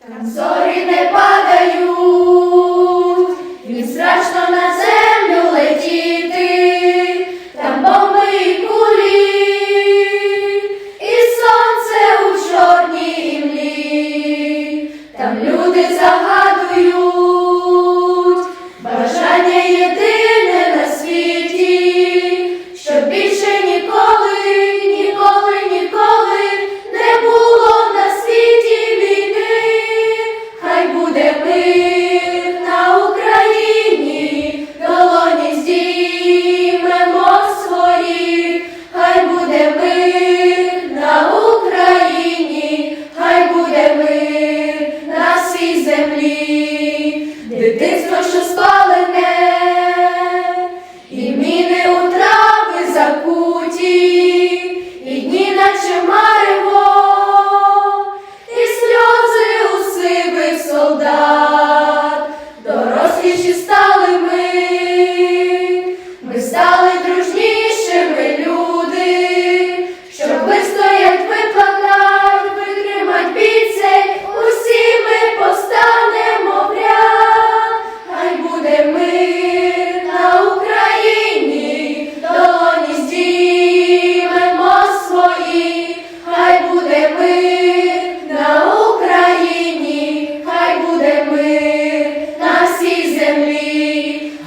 Там зорі не падають, і страшно на землю летіти, там бомби і кулі, і сонце у чорній імлі, там люди загадують. Дитинство, що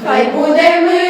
Fai pudem